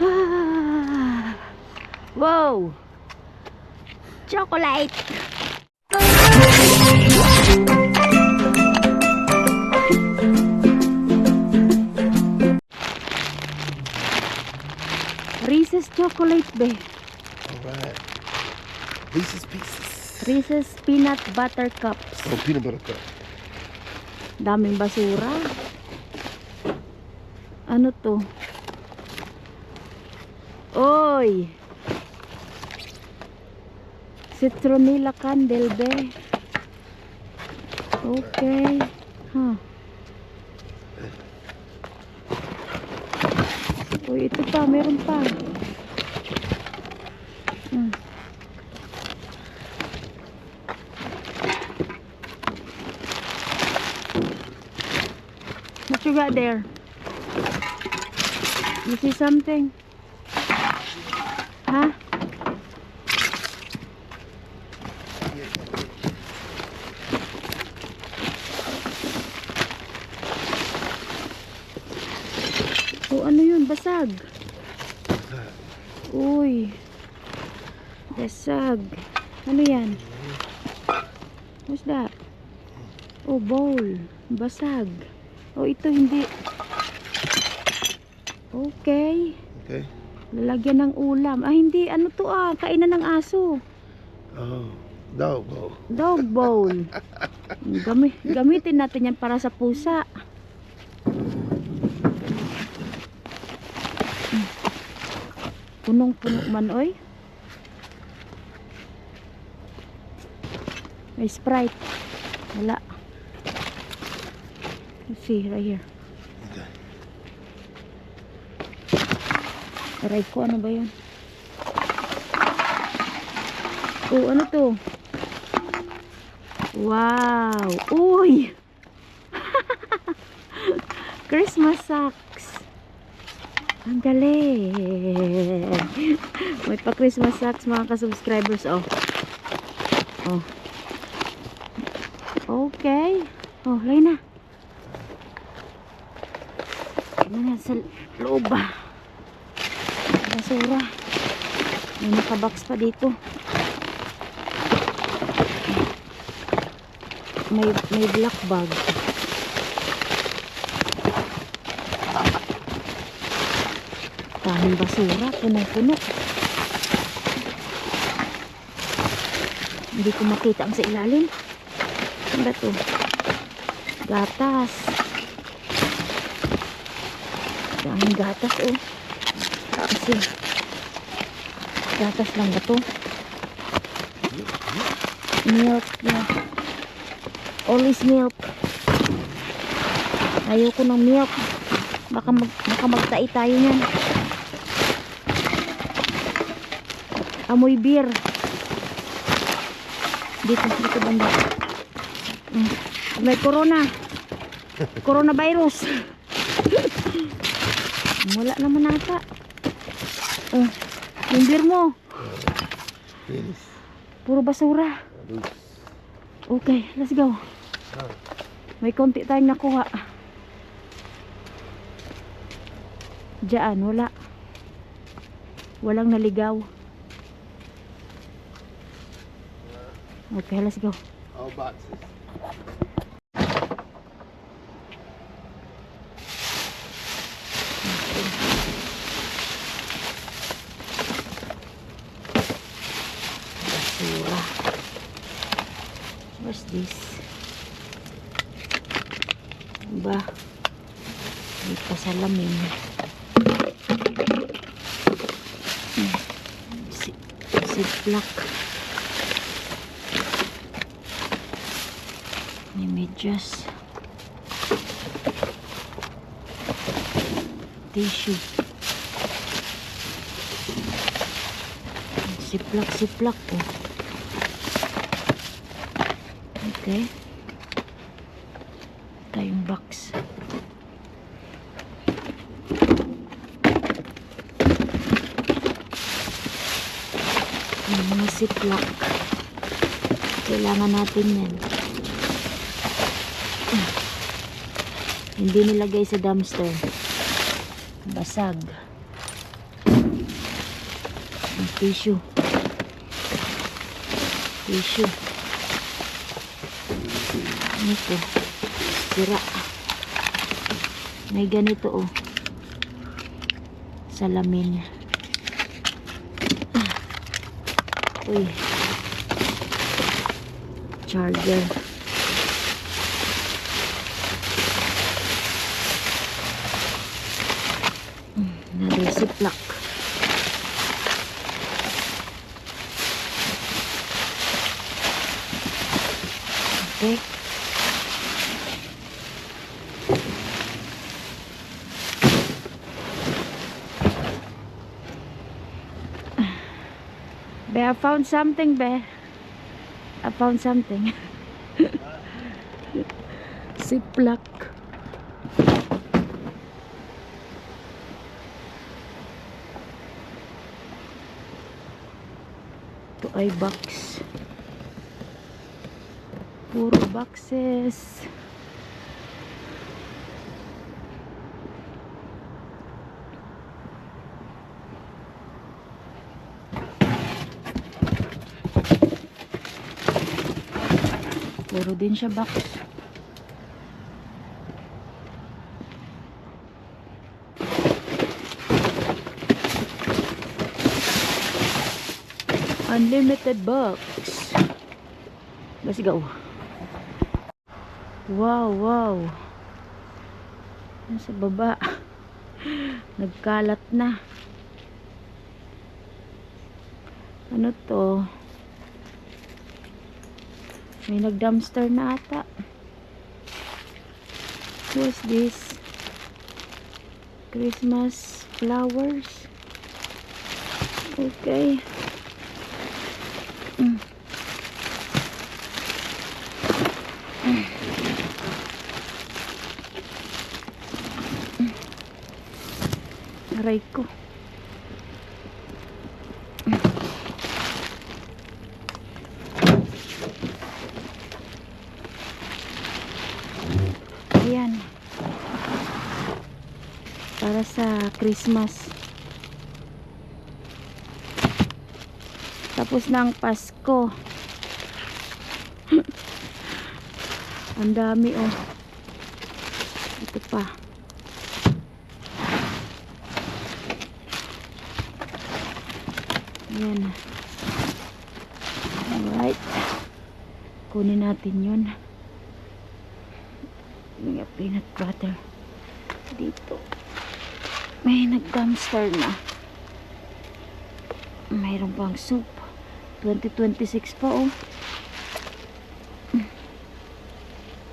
Ah. Wow! Chocolate! Reese's chocolate be. Alright. Reese's Pieces. Reese's peanut butter cups. Oh, peanut butter cup. Daming basura. Ano to? Oy! Citronella candle be. Okay. Huh. Uy, ito pa. Meron pa. Hmm. What you got there? You see something? Huh? Oh, ano yun? Basag. Uy. Basag. Ano yan? What's that? Oh, bowl. Basag. Oh, ito hindi. Okay. Okay. Lalagyan ng ulam. Ah, hindi. Ano to ah? Kainan ng aso. Oh, dog bowl. Dog bowl. Gami gamitin natin yan para sa pusa. Punong-puno man, oy. May Sprite. Wala. Let's see, right here. Aray ko, ano ba yun? Oh, ano to? Wow! Uy! Christmas socks! Ang galing! May pa Christmas socks mga ka-subscribers, oh. Oh. Okay. Oh, lay na. Ano na sa loob ba? Basura. May nakabox pa dito. May may black bag. Daming basura puno-puno hindi ko makita ang sa ilalim. Ano ba to? Gatas. Daming gatas oh kasi gatas lang ba to? Milk, yeah. Always milk. Ayoko ng milk. Baka, mag, baka magtai tayo niyan. Amoy beer. Dito, dito banda. Mm. May corona. Coronavirus. Wala naman ata. Oh, yung beer mo. Finish. Puro basura. Okay, let's go. May konti tayong nakuha. Diyan, wala. Walang naligaw. Okay, let's go. All boxes. Basura. What's this? Ba? May pasalamin. Hmm. Si Ziploc. May medyas. Tissue. Ziploc, ziploc po. Okay. Tayong box. Yung ziploc. Kailangan natin yan. Hindi nilagay sa dumpster. Basag. Ang tissue. Tissue. Ano to? Sira. May ganito oh. Salamin. Uy. Charger. Hmm, Another ziplock. Okay. I found something, Be. I found something. Ziplock. Ito ay box. Puro boxes. Puro din siya box. Unlimited box. Go. Wow, wow. Nasa baba. Nagkalat na. Ano to? May nag-dumpster na ata. What's this? Christmas flowers. Okay. Mm. Mm. Mm. Aray ko. Ayan. Para sa Christmas. Tapos na ang Pasko. ang dami oh. Ito pa. Ayan. Alright. Kunin natin yun. May peanut butter. Dito. May nag-dumpster na. Mayroon pang soup. 2026 pa oh.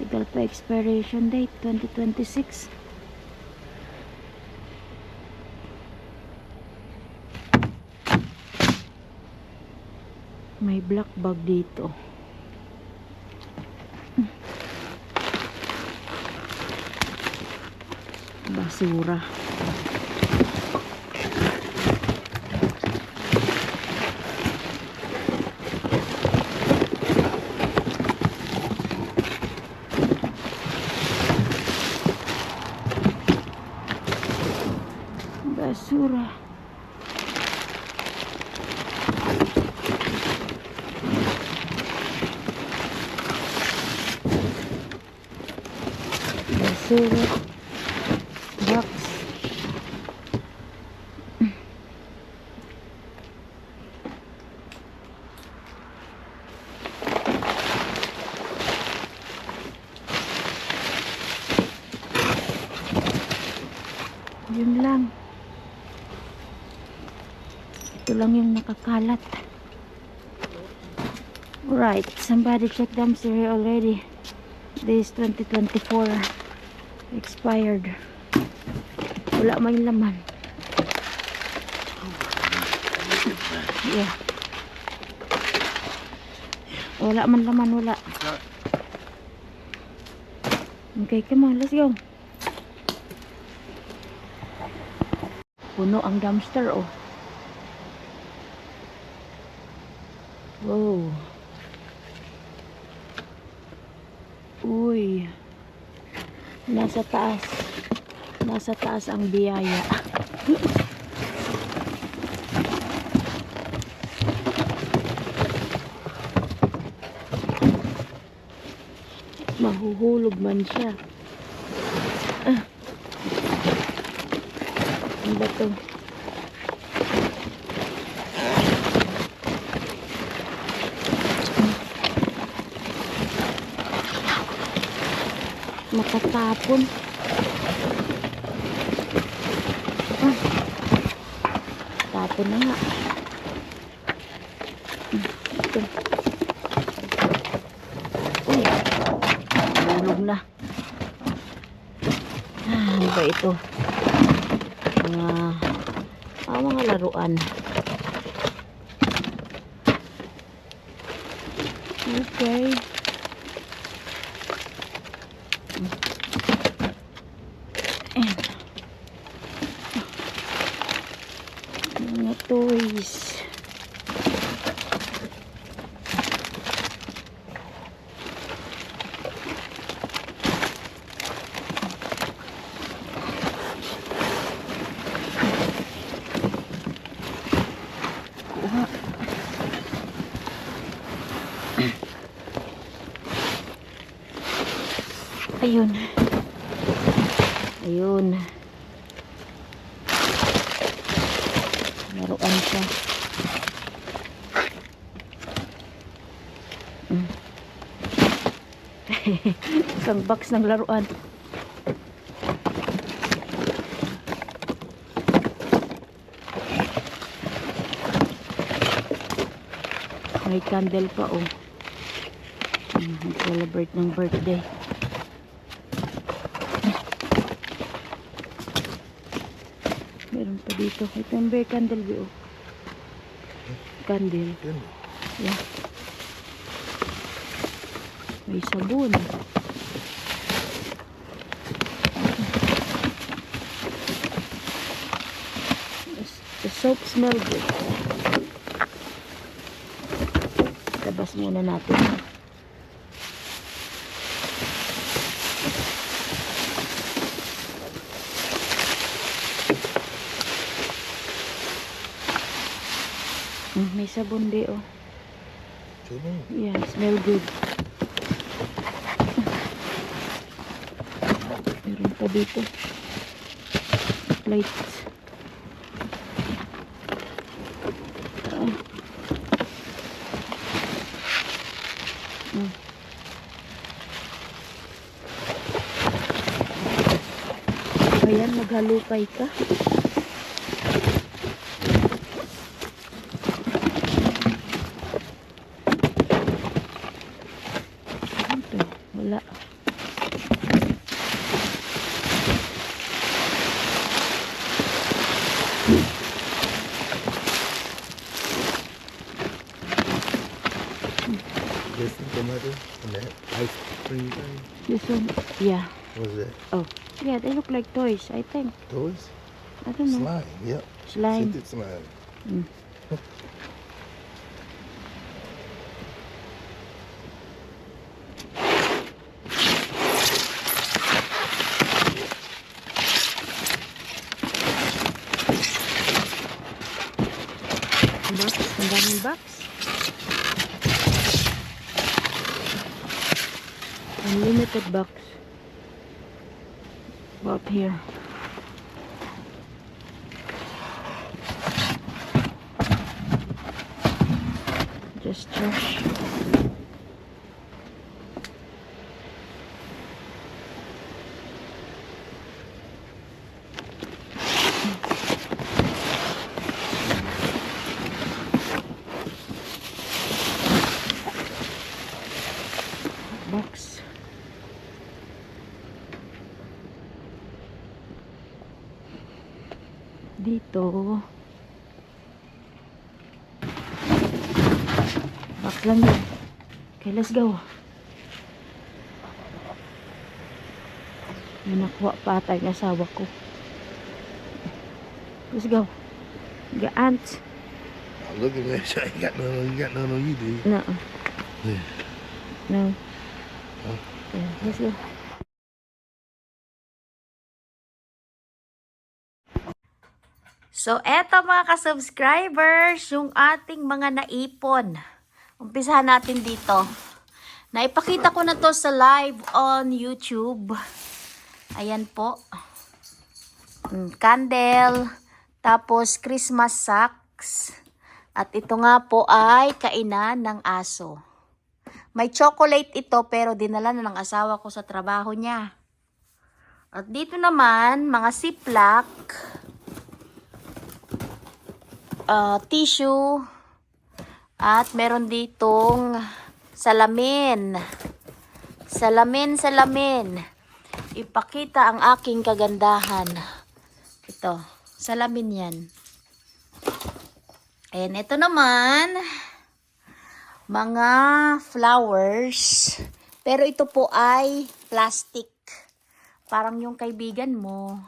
Tagal pa expiration date. 2026. May black bag dito. basura basura basura box. Yun lang. Ito lang yung nakakalat. Right, somebody check dumpster here already. This is 2024. Expired. Wala man laman. Yeah. Wala man laman, wala. Okay, come on, let's go. Puno ang dumpster, oh. nasa taas. Nasa taas ang biyaya. Mahuhulog man siya. Ah. ang bato. To? Makatapon. Ah. Tapon na nga. Ito. Uy. Hulog na. Ah, ano ba ito? Mga, ah, mga laruan. Okay. Ayan. Mga toys. Ayun. Ayun. Laruan siya. Mm. Isang box ng laruan. May candle pa oh. Mm, celebrate ng birthday. Meron pa dito. Ito yung candle view. Candle. Yun. Yeah. May sabon. The soap smell good. Labas muna natin. Mm, may sabon di oh. Sino? Yeah, smell good. Meron pa dito. Lights. Ah. Mm. Ayan, maghalukay ka. This is tomato and that ice cream thing. This one, yeah. What's that? Oh, yeah, they look like toys, I think. Toys? I don't know. Slime. Yep. Slime. Scented slime. Mm. Box, ang daming box. Unlimited box. About here. Just trash. Lang yun. Okay, let's go. May nakuha pa ata yung asawa ko. Let's go. The ants. Oh, look at that. You got none on you. Got none on you, dude. No. Yeah. No. Huh? Yeah, let's go. So, eto mga ka-subscribers, yung ating mga naipon. Umpisahan natin dito. Naipakita ko na to sa live on YouTube. Ayan po. Mm, Candle. Tapos Christmas socks. At ito nga po ay kainan ng aso. May chocolate ito pero dinala na ng asawa ko sa trabaho niya. At dito naman, mga siplak, ah, tissue, at meron ditong salamin. Salamin, salamin. Ipakita ang aking kagandahan. Ito, salamin yan. Ayan, ito naman, mga flowers. Pero ito po ay plastic. Parang yung kaibigan mo.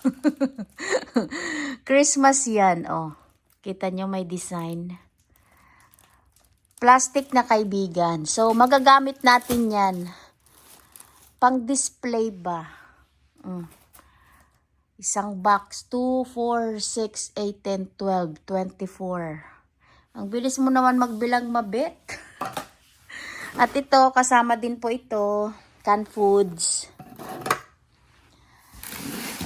Christmas yan, oh. Kita nyo may design. Plastic na kaibigan. So, magagamit natin yan. Pang display ba? Mm. Isang box. 2, 4, 6, 8, 10, 12, 24. Ang bilis mo naman magbilang mabit. At ito, kasama din po ito, canned foods.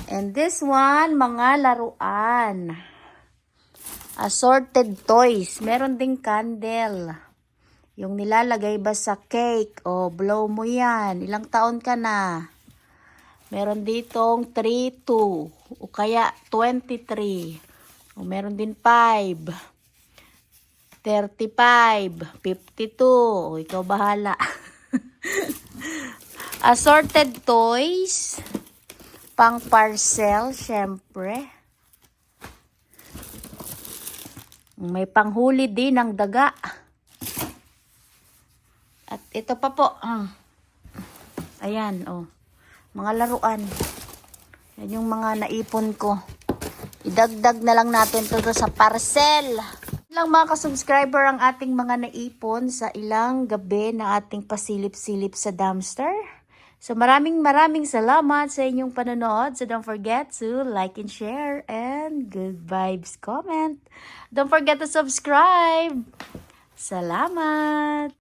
And this one, mga laruan. Assorted toys. Meron ding candle. Yung nilalagay ba sa cake o blow mo yan. Ilang taon ka na? Meron ditong 3, 2 o kaya 23. O meron din 5. 35, 52. O ikaw bahala. Assorted toys. Pang parcel, syempre. May panghuli din ng daga. At ito pa po. ah. Ayan, oh. Mga laruan. Yan yung mga naipon ko. Idagdag na lang natin to sa parcel. Lang mga ka-subscriber ang ating mga naipon sa ilang gabi na ating pasilip-silip sa dumpster. So maraming maraming salamat sa inyong panonood. So don't forget to like and share and good vibes comment. Don't forget to subscribe. Salamat!